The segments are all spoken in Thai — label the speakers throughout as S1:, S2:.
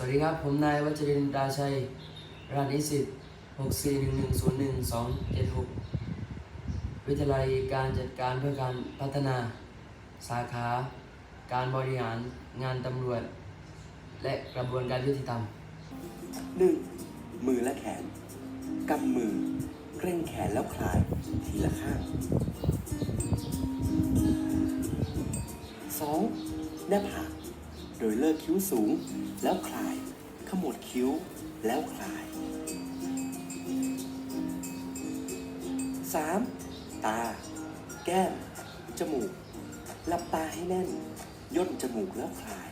S1: สวัสดีครับ ผมนายวัชรินดาชัยรหัสนิสิต641101276 วิทยาลัยการจัดการเพื่อการพัฒนา สาขา การบริหารงานตำรวจ และกระบวนการยุติธรรม
S2: หนึ่งมือและแขน กำมือเกร่งแขนแล้วคลาย ทีละข้างสองหน้าผาก โดยเลิกคิ้วสูง แล้วคลาย ขมวดคิ้ว แล้วคลายสามตา แก้ม จมูกหลับตาให้แน่น ย่นจมูกแล้วคลาย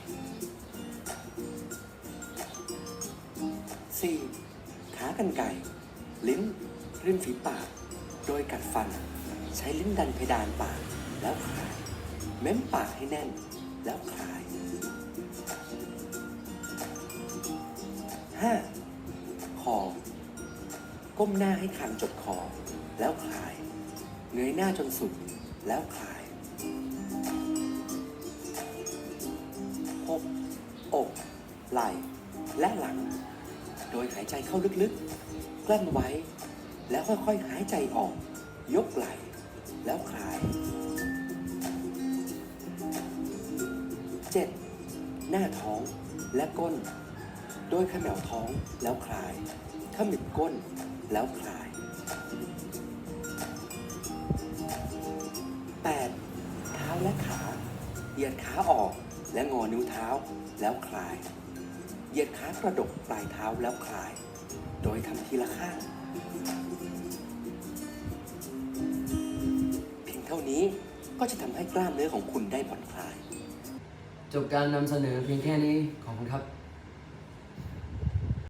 S2: สี่ขากรรไกรลิ้น ริมฝีปาก โดยกัดฟัน ใช้ลิ้นดันเพดานปาก แล้วคลาย เม้มปากให้แน่น แล้วคลาย ห้าคอ ก้มหน้าให้คางจดคอ แล้วคลาย เงยหน้าจนสุด แล้วคลายหกอก ไหล่ และหลัง โดยหายใจเข้าลึกๆ กลั้นไว้ แล้วค่อยๆ หายใจออก ยกไหล่ แล้วคลาย 7. หน้าท้องและก้น โดยขมวท้องแล้วคลายขมิบก้นแล้วคลาย 8. เท้าและขาเหยียดขาออกและงอนิ้วเท้าแล้วคลาย เหยียดขากระดกปลายเท้าแล้วคลาย โดยทำทีละข้างเพียงเท่านี้ก็จะทำให้กล้ามเนื้อของคุณได้ผ่อนคลาย
S1: จบการนำเสนอเพียงแค่นี้ขอบคุณครับ